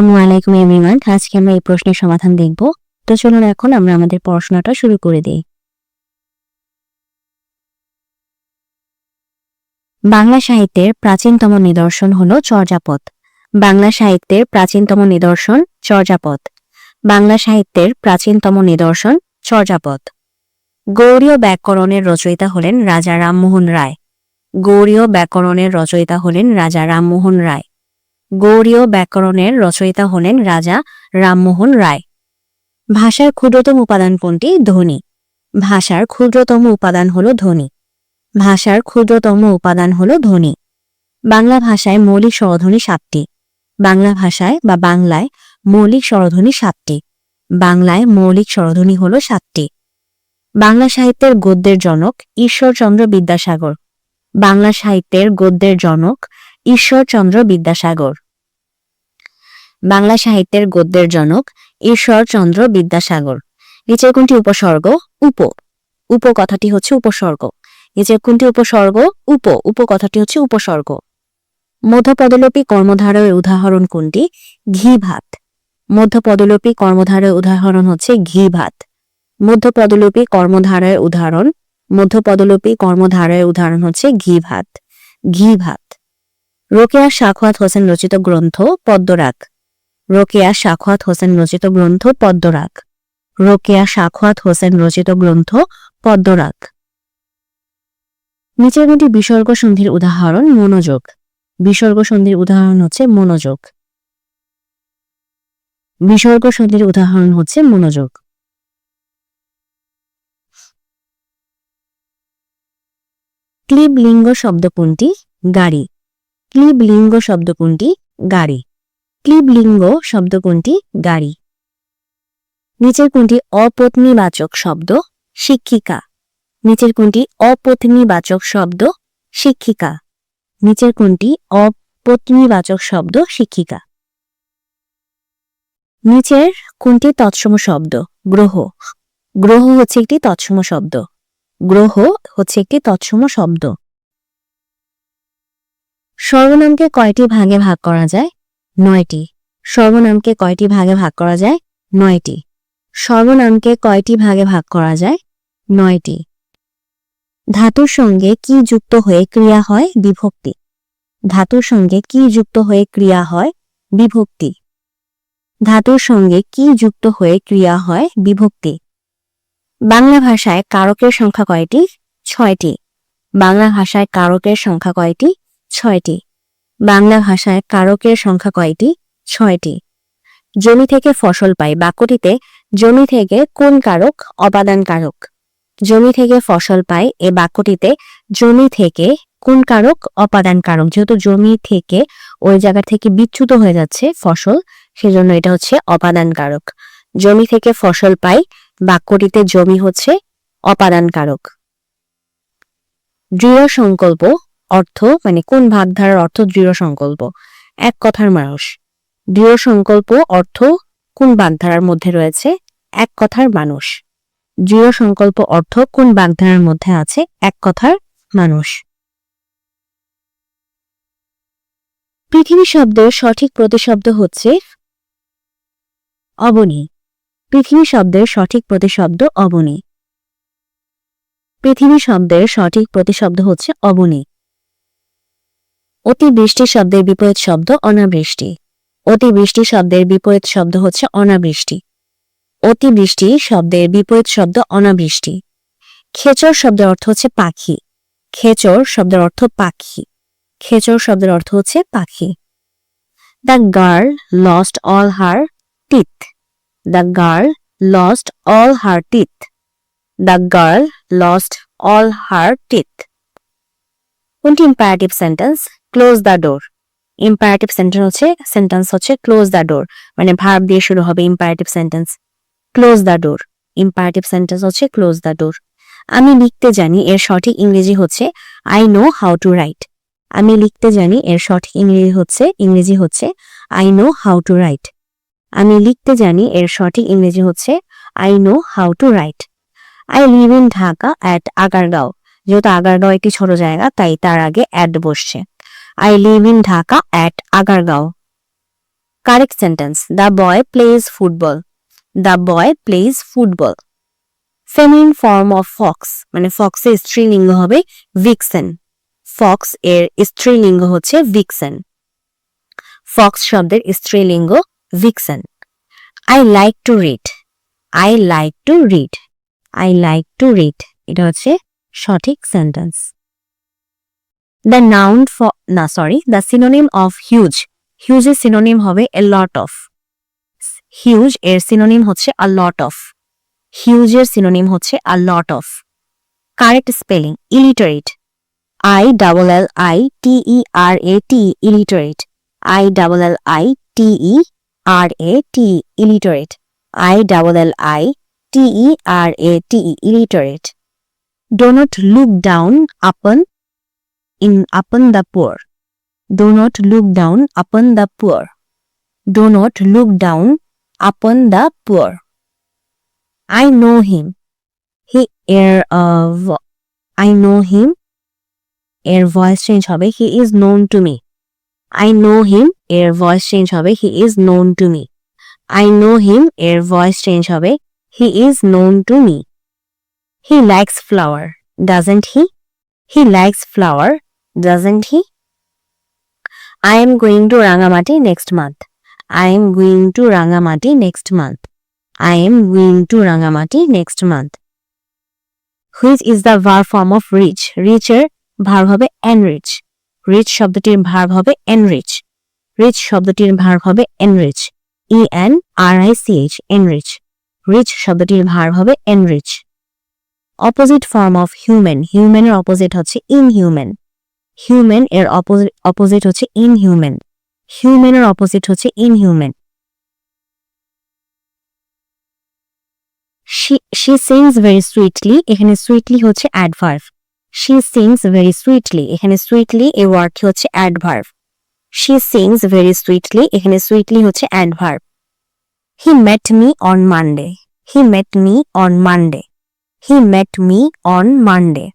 আসসালামু আলাইকুম এভরিওয়ান। আজকে আমরা এই প্রশ্নের সমাধান দেখব। তো চলুন এখন আমরা আমাদের পড়াশোনাটা শুরু করে দিই। বাংলা সাহিত্যের প্রাচীনতম নিদর্শন হল চর্যাপদ। বাংলা সাহিত্যের প্রাচীনতম নিদর্শন চর্যাপদ। বাংলা সাহিত্যের প্রাচীনতম নিদর্শন চর্যাপদ। গৌড়ীয় ব্যাকরণের রচয়িতা হলেন রাজা রামমোহন রায়। গৌড়ীয় ব্যাকরণের রচয়িতা হলেন রাজা রামমোহন রায়। গৌড়ীয় ব্যাকরণের রচয়িতা হলেন রাজা রামমোহন রায়। ভাষার ক্ষুদ্রতম উপাদান কোনটি? ধ্বনি। ভাষার ক্ষুদ্রতম উপাদান হল ধ্বনি। ভাষার ক্ষুদ্রতম উপাদান হল ধ্বনি। বাংলা ভাষায় মৌলিক স্বরধ্বনি সাতটি। বাংলা ভাষায় বা বাংলায় মৌলিক স্বরধ্বনি সাতটি। বাংলায় মৌলিক স্বরধ্বনি হল সাতটি। বাংলা সাহিত্যের গদ্যের জনক ঈশ্বরচন্দ্র বিদ্যাসাগর। বাংলা সাহিত্যের গদ্যের জনক ঈশ্বরচন্দ্র বিদ্যাসাগর। বাংলা সাহিত্যের গদ্যের জনক ঈশ্বরচন্দ্র বিদ্যাসাগর। নিচের কোনটি উপসর্গ? উপ। উপ কথাটি হচ্ছে উপসর্গ। নিচের কোনটি উপসর্গ? উপ। উপ কথাটি হচ্ছে উপসর্গ। মধ্যপদলোপী কর্মধারয়ের উদাহরণ কোনটি? ঘি ভাত মধ্যপদলোপী কর্মধারয়ের উদাহরণ হচ্ছে ঘি ভাত মধ্যপদলোপী কর্মধারয়ের উদাহরণ? মধ্যপদলোপী কর্মধারয়ের উদাহরণ হচ্ছে ঘি ভাত ঘি ভাত রোকেয়া শাখওয়াত হোসেন রচিত গ্রন্থ পদ্মরাগ। রোকেয়া শাখওয়াত হোসেন রচিত গ্রন্থ পদ্মরাগ। রোকেয়া শাখওয়াত হোসেন রচিত গ্রন্থ পদ্মরাগ। নিচের কোনটি বিসর্গ সন্ধির উদাহরণ মনোযোগ। বিসর্গ সন্ধির উদাহরণ হচ্ছে মনোযোগ। বিসর্গ সন্ধির উদাহরণ হচ্ছে মনোযোগ। ক্লিব লিঙ্গ শব্দ কোনটি? গাড়ি। ক্লিব লিঙ্গ শব্দ কোনটি গাড়ি। ক্লিব লিঙ্গ শব্দ কোনটি গাড়ি। নিচের কোনটি অপত্নীবাচক শব্দ শিক্ষিকা। নিচের কোনটি অপত্নীবাচক শব্দ শিক্ষিকা। নিচের কোনটি অপত্নীবাচক শব্দ শিক্ষিকা। নিচের কোনটি তৎসম শব্দ গ্রহ। গ্রহ হচ্ছে একটি তৎসম শব্দ। গ্রহ হচ্ছে একটি তৎসম শব্দ। সর্বনামকে কয়টি ভাগে ভাগ করা যায়? নয়টি। সর্বনামকে কয়টি ভাগে ভাগ করা যায়? নয়টি। সর্বনামকে কয়টি ভাগে ভাগ করা যায়? নয়টি। ধাতুর সঙ্গে কি যুক্ত হয়ে ক্রিয়া হয়? বিভক্তি। ধাতুর সঙ্গে কি যুক্ত হয়ে ক্রিয়া হয়? বিভক্তি। ধাতুর সঙ্গে কি যুক্ত হয়ে ক্রিয়া হয়? বিভক্তি। বাংলা ভাষায় কারকের সংখ্যা কয়টি? ছয়টি। বাংলা ভাষায় কারকের সংখ্যা কয়টি? ছয়টি। বাংলা ভাষায় কারকের সংখ্যা কয়টি? ছয়টি। জমি থেকে ফসল পাই বাক্যটিতে জমি থেকে কোন কারক? অপাদান কারক। জমি থেকে ফসল পাই, এ বাক্যটিতে জমি থেকে কোন কারক? অপাদান কারক। যেহেতু জমি থেকে ওই জায়গা থেকে বিচ্যুত হয়ে যাচ্ছে ফসল, সেজন্য এটা হচ্ছে অপাদান কারক। জমি থেকে ফসল পাই বাক্যটিতে জমি হচ্ছে অপাদান কারক। দৃঢ় সংকল্প অর্থ মানে কোন ভাগধারার অর্থ দৃঢ় সংকল্প? এক কথার মানুষ দৃঢ় সংকল্প অর্থ কোন বাগধারার মধ্যে রয়েছে? এক কথার মানুষ। দৃঢ় সংকল্প অর্থ কোন বাগধারার মধ্যে আছে? এক কথার মানুষ। পৃথিবী শব্দের সঠিক প্রতিশব্দ হচ্ছে অবনী। পৃথিবী শব্দের সঠিক প্রতিশব্দ অবনী। পৃথিবী শব্দের সঠিক প্রতিশব্দ হচ্ছে অবনী। অতিবৃষ্টি শব্দের বিপরীত শব্দ অনাবৃষ্টি। অতিবৃষ্টি শব্দের বিপরীত শব্দ হচ্ছে অনাবৃষ্টি। অতিবৃষ্টি শব্দের বিপরীত শব্দ অনাবৃষ্টি। খেচর শব্দের অর্থ হচ্ছে পাখি। খেচর শব্দের অর্থ পাখি। খেচর শব্দের অর্থ হচ্ছে পাখি। The girl lost all her teeth the girl lost all her teeth the girl lost all her teeth কোনটি imperative sentence close the door imperative sentence হচ্ছে সেন্টেন্স হচ্ছে ক্লোজ দ্য ডোর মানে ভার্ব দিয়ে শুরু হবে imperative sentence close the door imperative sentence হচ্ছে close the door আমি লিখতে জানি এর সঠিক ইংরেজি হচ্ছে I know how to write আমি লিখতে জানি এর সঠিক ইংরেজি হচ্ছে ইংরেজি হচ্ছে I know how to write আমি লিখতে জানি এর সঠিক ইংরেজি হচ্ছে I know how to write I live in Dhaka at Agargaon যেহেতু আগারগাঁও একটি ছোট জায়গা, তাই তার আগে অ্যাড বসছে। I live in Dhaka at Agargaon correct sentence the boy plays football the boy plays football feminine form of fox মানে ফক্সের স্ত্রীলিঙ্গ হবে ভিক্সেন ফক্স এর স্ত্রীলিঙ্গ হচ্ছে ভিক্সেন ফক্স শব্দের স্ত্রীলিঙ্গ vixen I like to read I like to read I like to read এটা হচ্ছে সঠিক sentence the noun for না sorry the synonym of huge হিউজের synonym হবে এ লট অফ হিউজ এর synonym হচ্ছে আ লট অফ হিউজের synonym হচ্ছে a lot of correct spelling illiterate I double L I T E R A T illiterate I double L I T E R A T illiterate I double L I T E R A T illiterate do not look down upon in upon the poor. Do not look down upon the poor. Do not look down upon the poor. I know him. He air of I know him. Air voice change hobe. He is known to me. I know him. Air voice change hobe. He is known to me. I know him. Air voice change hobe. He is known to me. He likes flower, doesn't he? He likes flower, doesn't he? I am going to Rangamati next month. I am going to Rangamati next month. I am going to Rangamati next month. Which is the verb form of rich? Rich এর verb হবে enrich. Rich শব্দটির verb হবে enrich. Rich শব্দটির verb হবে enrich. E N R I C H enrich. Rich শব্দটির verb হবে enrich. Opposite form of human. Human এর opposite হচ্ছে inhuman. হিউম্যান এর অপোজিট হচ্ছে ইনহিউম্যান হিউম্যানের অপোজিট হচ্ছে inhuman she sings very sweetly এখানে সুইটলি হচ্ছে adverb she sings very sweetly এখানে সুইটলি এই ওয়ার্ডটি হচ্ছে adverb she sings very sweetly এখানে সুইটলি হচ্ছে adverb he met me on Monday he met me on Monday he met me on Monday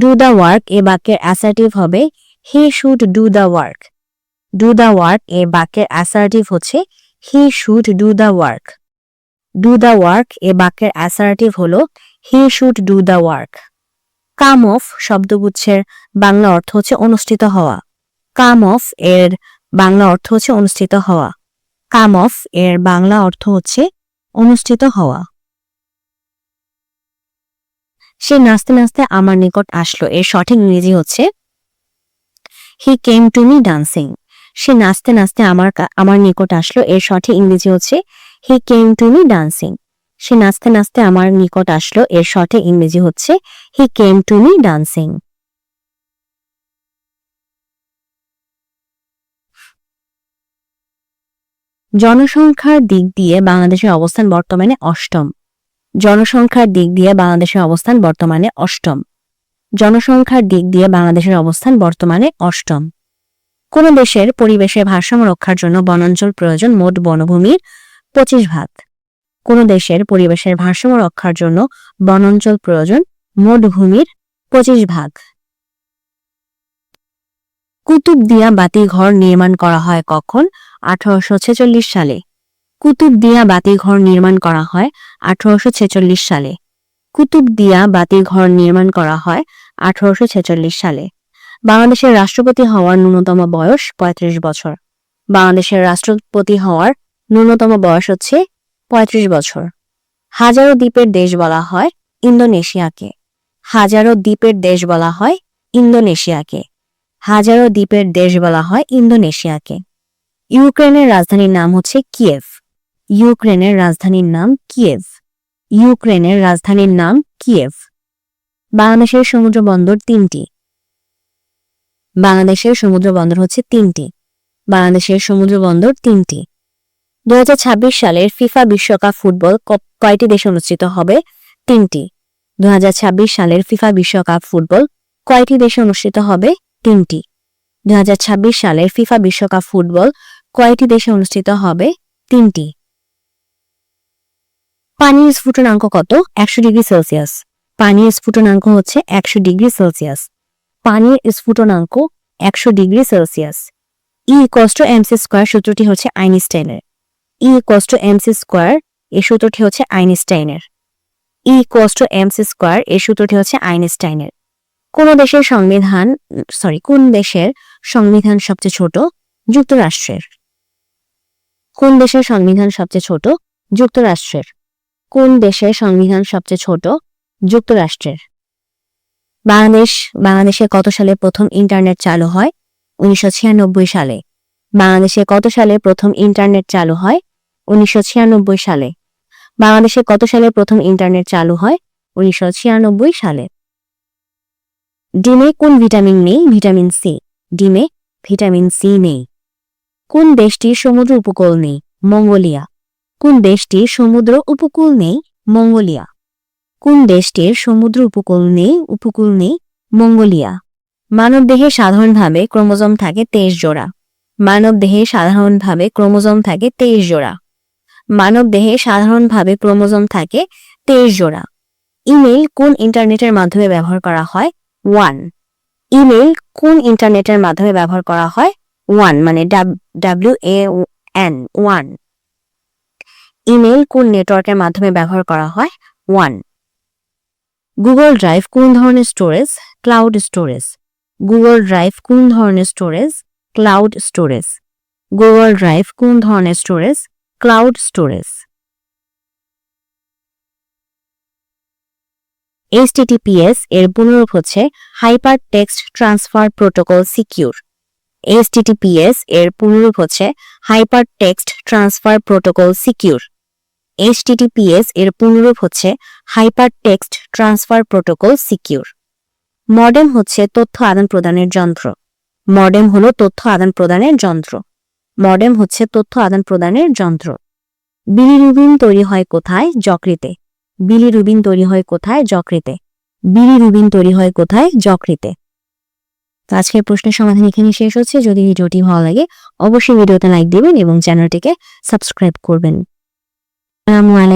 do the work এ বাক্যের assertive হবে। He should do the work do the work এ বাক্যের assertive হচ্ছে। He should do the work do the work এ বাক্যের assertive হলো। He should do the work come off শব্দগুচ্ছের Bangla অর্থ হচ্ছে অনুষ্ঠিত হওয়া। কাম অফ এর বাংলা অর্থ হচ্ছে অনুষ্ঠিত হওয়া। কাম অফ এর বাংলা অর্থ হচ্ছে অনুষ্ঠিত হওয়া। সে নাচতে নাচতে আমার নিকট আসলো। এর সঠিক ইংরেজি হচ্ছে he came to me dancing সে নাচতে নাচতে আমার আমার নিকট আসলো। এর সঠিক ইংরেজি হচ্ছে he came to me dancing সে নাচতে নাচতে আমার নিকট আসলো। এর সঠিক ইংরেজি হচ্ছে he came to me dancing জনসংখ্যার দিক দিয়ে বাংলাদেশের অবস্থান বর্তমানে অষ্টম। জনসংখ্যার দিক দিয়ে বাংলাদেশের অবস্থান বর্তমানে অষ্টম। জনসংখ্যার দিক দিয়ে বাংলাদেশের অবস্থান বর্তমানে অষ্টম। কোন দেশের পরিবেশের ভারসাম্য রক্ষার জন্য বনাঞ্চল প্রয়োজন মোট বনভূমির পঁচিশ ভাগ। কোন দেশের পরিবেশের ভারসাম্য রক্ষার জন্য বনাঞ্চল প্রয়োজন মোট ভূমির পঁচিশ ভাগ। কুতুবদিয়া বাতিঘর নির্মাণ করা হয় কখন? আঠারোশো ছেচল্লিশ সালে। কুতুবদিয়া বাতিঘর নির্মাণ করা হয় আঠারোশো ছেচল্লিশ সালে। কুতুবদিয়া বাতিঘর নির্মাণ করা হয় আঠারোশো ছেচল্লিশ সালে। বাংলাদেশের রাষ্ট্রপতি হওয়ার ন্যূনতম বয়স পঁয়ত্রিশ বছর। বাংলাদেশের রাষ্ট্রপতি হওয়ার ন্যূনতম বয়স হচ্ছে পঁয়ত্রিশ বছর। হাজারো দ্বীপের দেশ বলা হয় ইন্দোনেশিয়াকে। হাজারো দ্বীপের দেশ বলা হয় ইন্দোনেশিয়াকে। হাজারো দ্বীপের দেশ বলা হয় ইন্দোনেশিয়াকে। ইউক্রেনের রাজধানীর নাম হচ্ছে কিয়েভ। ইউক্রেনের রাজধানীর নাম কিয়েভ। ইউক্রেনের রাজধানীর নাম কিয়েভ। বাংলাদেশের সমুদ্র বন্দর তিনটি। বাংলাদেশের সমুদ্র বন্দর হচ্ছে তিনটি। বাংলাদেশের সমুদ্র বন্দর তিনটি। দুহাজার ছাব্বিশ সালের ফিফা বিশ্বকাপ ফুটবল কয়টি দেশে অনুষ্ঠিত হবে? তিনটি। দু হাজার ছাব্বিশ সালের ফিফা বিশ্বকাপ ফুটবল কয়টি দেশে অনুষ্ঠিত হবে? তিনটি। দুহাজার ছাব্বিশ সালের ফিফা বিশ্বকাপ ফুটবল কয়টি দেশে অনুষ্ঠিত হবে? তিনটি। পানির স্ফুটনাঙ্ক কত? একশো ডিগ্রি সেলসিয়াস। পানির স্ফুটনাঙ্ক হচ্ছে একশো ডিগ্রি সেলসিয়াস। পানির স্ফুটনাঙ্ক একশো degree Celsius. E equals to MC square সূত্রটি হচ্ছে আইনস্টাইনের। E equals to MC square এ সূত্রটি হচ্ছে আইনস্টাইনের। E equals to MC square এ সূত্রটি হচ্ছে আইনস্টাইনের। কোন দেশের সংবিধান সরি কোন দেশের সংবিধান সবচেয়ে ছোট? যুক্তরাষ্ট্রের। কোন দেশের সংবিধান সবচেয়ে ছোট? যুক্তরাষ্ট্রের। কোন দেশের সংবিধান সবচেয়ে ছোট? যুক্তরাষ্ট্রের। বাংলাদেশ, বাংলাদেশে কত সালে প্রথম ইন্টারনেট চালু হয়? উনিশশো ছিয়ানব্বই সালে। বাংলাদেশে কত সালে প্রথম ইন্টারনেট চালু হয়? উনিশশো ছিয়ানব্বই সালে। বাংলাদেশে কত সালে প্রথম ইন্টারনেট চালু হয়? উনিশশো ছিয়ানব্বই সালে। ডিমে কোন ভিটামিন নেই? Vitamin C. ডিমে ভিটামিন সি নেই। কোন দেশটির সমুদ্র উপকূল নেই? মঙ্গোলিয়া। কোন দেশটির সমুদ্র উপকূল নেই? মঙ্গোলিয়া। কোন দেশটির সমুদ্র উপকূল নেই? উপকূল নেই। মঙ্গোলিয়া। মানবদেহে সাধারণভাবে ক্রোমোজোম থাকে তেইশ জোড়া। মানবদেহে সাধারণভাবে ক্রোমোজোম থাকে তেইশ জোড়া। মানবদেহে সাধারণভাবে ক্রোমোজোম থাকে তেইশ জোড়া। ইমেল কোন ইন্টারনেটের মাধ্যমে ব্যবহার করা হয়? ওয়ান। ইমেল কোন ইন্টারনেটের মাধ্যমে ব্যবহার করা হয়? ওয়ান মানে ডাব্লিউ এ এন, ওয়ান। ইমেল কোন নেটওয়ার্কের মাধ্যমে ব্যবহার করা হয়? ওয়ান, গুগল ড্রাইভ কোন ধরনের storage? Cloud storage. Google drive কোন ধরনের storage? Cloud storage. Google drive কোন ধরনের স্টোরেজ? Cloud storage. এইচটিটিপিএস এর পুনরূপ হচ্ছে hyper text transfer protocol secure. HTTPS এর পুনরূপ হচ্ছে hyper text transfer protocol secure. HTTPS এর পুনরূপ হচ্ছে hyper text transfer protocol secure modem হচ্ছে তথ্য আদান প্রদানের যন্ত্র। মডেম হলো তথ্য আদান প্রদানের যন্ত্র। মডেম হচ্ছে তথ্য আদান প্রদানের যন্ত্র। বিলিরুবিন তৈরি হয় কোথায়? যকৃতে। বিলিরুবিন তৈরি হয় কোথায়? যকৃতে। বিলিরুবিন তৈরি হয় কোথায়? যকৃতে। আজকের প্রশ্নের সমাধান এখানে শেষ হচ্ছে। যদি ভিডিওটি ভালো লাগে, অবশ্যই ভিডিওতে লাইক দিবেন এবং চ্যানেলটিকে সাবস্ক্রাইব করবেন। আসসালামু আলাইকুম